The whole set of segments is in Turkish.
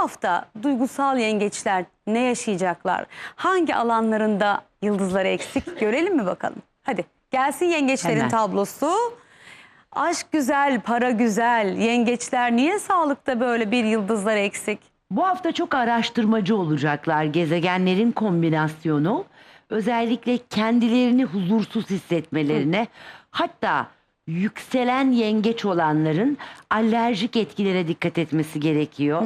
hafta duygusal yengeçler ne yaşayacaklar? Hangi alanlarında yıldızları eksik görelim mi bakalım? Hadi gelsin yengeçlerin Hemen. tablosu. Aşk güzel, para güzel. Yengeçler niye sağlıkta böyle bir yıldızlar eksik? Bu hafta çok araştırmacı olacaklar. Gezegenlerin kombinasyonu özellikle kendilerini huzursuz hissetmelerine hatta yükselen yengeç olanların alerjik etkilere dikkat etmesi gerekiyor.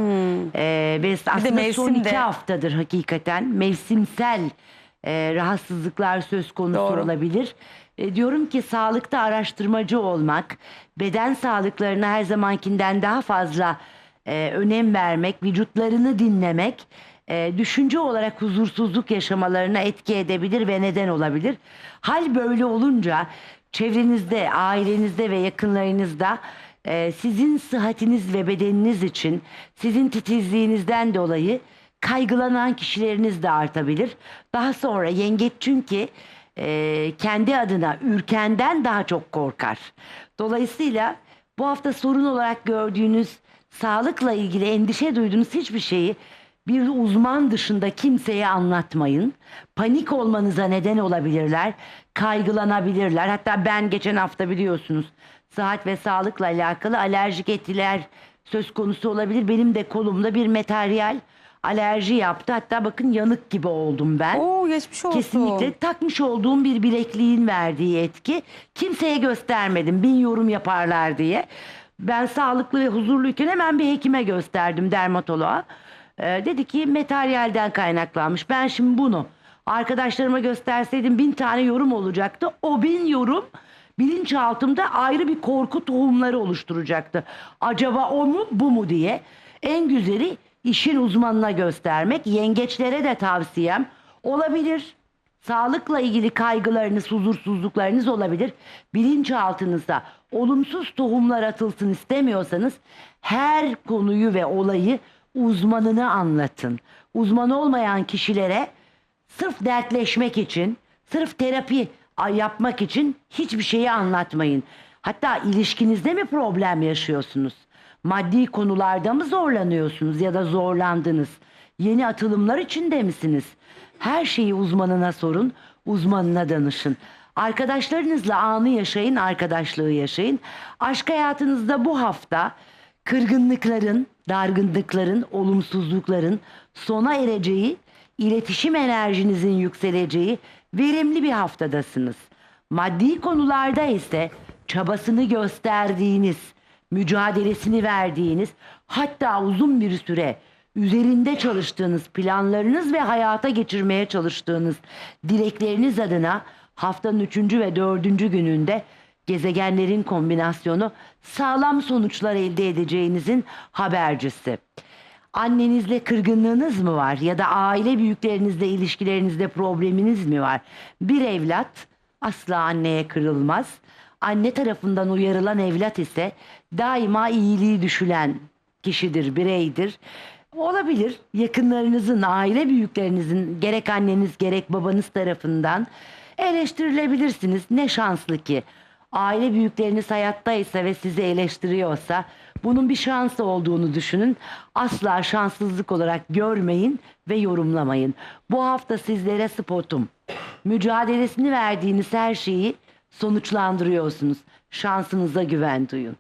Ee, ve aslında son mevsim iki haftadır hakikaten mevsimsel e, rahatsızlıklar söz konusu Doğru. olabilir. E, diyorum ki sağlıkta araştırmacı olmak, beden sağlıklarına her zamankinden daha fazla e, önem vermek, vücutlarını dinlemek, e, düşünce olarak huzursuzluk yaşamalarına etki edebilir ve neden olabilir. Hal böyle olunca çevrenizde, ailenizde ve yakınlarınızda e, sizin sıhhatiniz ve bedeniniz için sizin titizliğinizden dolayı kaygılanan kişileriniz de artabilir. Daha sonra yengeç çünkü e, kendi adına ürkenden daha çok korkar. Dolayısıyla bu hafta sorun olarak gördüğünüz sağlıkla ilgili endişe duyduğunuz hiçbir şeyi bir uzman dışında kimseye anlatmayın. Panik olmanıza neden olabilirler. Kaygılanabilirler. Hatta ben geçen hafta biliyorsunuz sıhhat ve sağlıkla alakalı alerjik etkiler söz konusu olabilir. Benim de kolumda bir materyal alerji yaptı. Hatta bakın yanık gibi oldum ben. Oo geçmiş olsun. Kesinlikle takmış olduğum bir bilekliğin verdiği etki. Kimseye göstermedim bin yorum yaparlar diye. Ben sağlıklı ve huzurluyken hemen bir hekime gösterdim dermatoloğa. Ee, dedi ki materyalden kaynaklanmış. Ben şimdi bunu arkadaşlarıma gösterseydim bin tane yorum olacaktı. O bin yorum bilinçaltımda ayrı bir korku tohumları oluşturacaktı. Acaba o mu bu mu diye. En güzeli işin uzmanına göstermek. Yengeçlere de tavsiyem olabilir. Sağlıkla ilgili kaygılarınız, huzursuzluklarınız olabilir. Bilinçaltınızda olumsuz tohumlar atılsın istemiyorsanız her konuyu ve olayı uzmanına anlatın. Uzman olmayan kişilere sırf dertleşmek için, sırf terapi yapmak için hiçbir şeyi anlatmayın. Hatta ilişkinizde mi problem yaşıyorsunuz? Maddi konularda mı zorlanıyorsunuz ya da zorlandınız? Yeni atılımlar içinde misiniz? Her şeyi uzmanına sorun, uzmanına danışın. Arkadaşlarınızla anı yaşayın, arkadaşlığı yaşayın. Aşk hayatınızda bu hafta kırgınlıkların, dargınlıkların, olumsuzlukların sona ereceği, iletişim enerjinizin yükseleceği verimli bir haftadasınız. Maddi konularda ise çabasını gösterdiğiniz, mücadelesini verdiğiniz, hatta uzun bir süre üzerinde çalıştığınız planlarınız ve hayata geçirmeye çalıştığınız dilekleriniz adına haftanın üçüncü ve dördüncü gününde gezegenlerin kombinasyonu sağlam sonuçlar elde edeceğinizin habercisi. Annenizle kırgınlığınız mı var ya da aile büyüklerinizle ilişkilerinizde probleminiz mi var? Bir evlat asla anneye kırılmaz. Anne tarafından uyarılan evlat ise daima iyiliği düşülen kişidir, bireydir. Olabilir yakınlarınızın, aile büyüklerinizin gerek anneniz gerek babanız tarafından eleştirilebilirsiniz. Ne şanslı ki aile büyükleriniz hayattaysa ve sizi eleştiriyorsa bunun bir şans olduğunu düşünün. Asla şanssızlık olarak görmeyin ve yorumlamayın. Bu hafta sizlere spotum. Mücadelesini verdiğiniz her şeyi sonuçlandırıyorsunuz. Şansınıza güven duyun.